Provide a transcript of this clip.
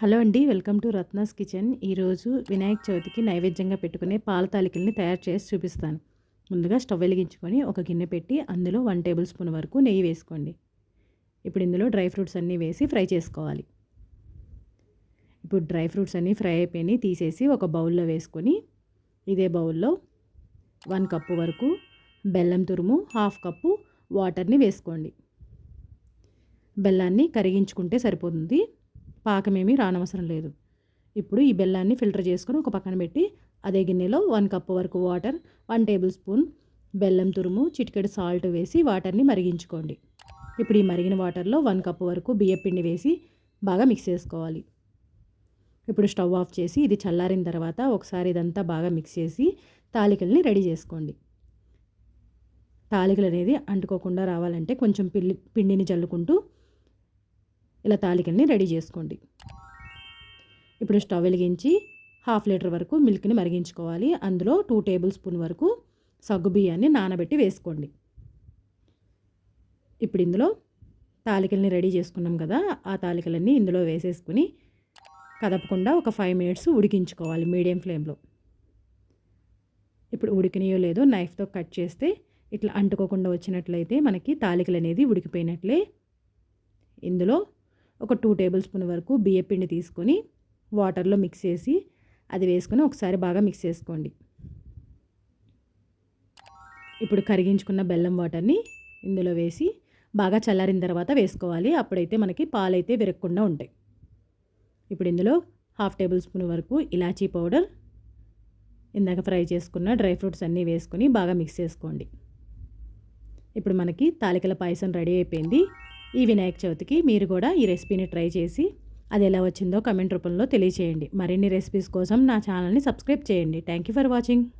Hello అండి welcome to Ratna's kitchen. ఈరోజు వినాయక చవితికి నైవేద్యంగా పెట్టుకునే పాల తాలికల్ని తయారు చేసి చూపిస్తాను. ముందుగా స్టవ్ వెలిగించుకొని ఒక గిన్నె పెట్టి అందులో వన్ టేబుల్ స్పూన్ వరకు నెయ్యి వేసుకోండి. ఇప్పుడు ఇందులో డ్రై ఫ్రూట్స్ అన్నీ వేసి ఫ్రై చేసుకోవాలి. ఇప్పుడు డ్రై ఫ్రూట్స్ అన్నీ ఫ్రై అయిపోయి తీసేసి ఒక బౌల్లో వేసుకొని ఇదే బౌల్లో వన్ కప్పు వరకు బెల్లం తురుము హాఫ్ కప్పు వాటర్ని వేసుకోండి. బెల్లాన్ని కరిగించుకుంటే సరిపోతుంది. పాకమేమీ రానవసరం లేదు. ఇప్పుడు ఈ బెల్లాన్ని ఫిల్టర్ చేసుకొని ఒక పక్కన పెట్టి అదే గిన్నెలో వన్ కప్ వరకు వాటర్ వన్ టేబుల్ స్పూన్ బెల్లం తురుము చిటికెడు సాల్ట్ వేసి వాటర్ని మరిగించుకోండి. ఇప్పుడు ఈ మరిగిన వాటర్లో వన్ కప్ వరకు బియ్యపిండి వేసి బాగా మిక్స్ చేసుకోవాలి. ఇప్పుడు స్టవ్ ఆఫ్ చేసి ఇది చల్లారిన తర్వాత ఒకసారి ఇదంతా బాగా మిక్స్ చేసి తాలికల్ని రెడీ చేసుకోండి. తాలికలు అనేది అంటుకోకుండా రావాలంటే కొంచెం పిల్లి పిండిని చల్లుకుంటూ ఇలా తాలికల్ని రెడీ చేసుకోండి. ఇప్పుడు స్టవ్ వెలిగించి హాఫ్ లీటర్ వరకు మిల్క్ని మరిగించుకోవాలి. అందులో టూ టేబుల్ స్పూన్ వరకు సగ్గు బియ్యాన్ని నానబెట్టి వేసుకోండి. ఇప్పుడు ఇందులో తాలికల్ని రెడీ చేసుకున్నాం కదా ఆ తాలికలన్నీ ఇందులో వేసేసుకుని కదపకుండా ఒక ఫైవ్ మినిట్స్ ఉడికించుకోవాలి మీడియం ఫ్లేమ్లో. ఇప్పుడు ఉడికినాయో లేదో నైఫ్తో కట్ చేస్తే ఇట్లా అంటుకోకుండా వచ్చినట్లయితే మనకి తాలికలు అనేది ఉడికిపోయినట్లే. ఇందులో ఒక టూ టేబుల్ స్పూన్ వరకు బియ్యపిండి తీసుకొని వాటర్లో మిక్స్ చేసి అది వేసుకొని ఒకసారి బాగా మిక్స్ చేసుకోండి. ఇప్పుడు కరిగించుకున్న బెల్లం వాటర్ని ఇందులో వేసి బాగా చల్లారిన తర్వాత వేసుకోవాలి. అప్పుడైతే మనకి పాలైతే విరగకుండా ఉంటాయి. ఇప్పుడు ఇందులో హాఫ్ టేబుల్ స్పూన్ వరకు ఇలాచీ పౌడర్ ఇందాక ఫ్రై చేసుకున్న డ్రై ఫ్రూట్స్ అన్నీ వేసుకొని బాగా మిక్స్ చేసుకోండి. ఇప్పుడు మనకి తాలికల పాయసం రెడీ అయిపోయింది. ఈ వినాయక చవితికి మీరు కూడా ఈ రెసిపీని ట్రై చేసి అది ఎలా వచ్చిందో కమెంట్ రూపంలో తెలియచేయండి. మరిన్ని రెసిపీస్ కోసం నా ఛానల్ని సబ్స్క్రైబ్ చేయండి. Thank you for watching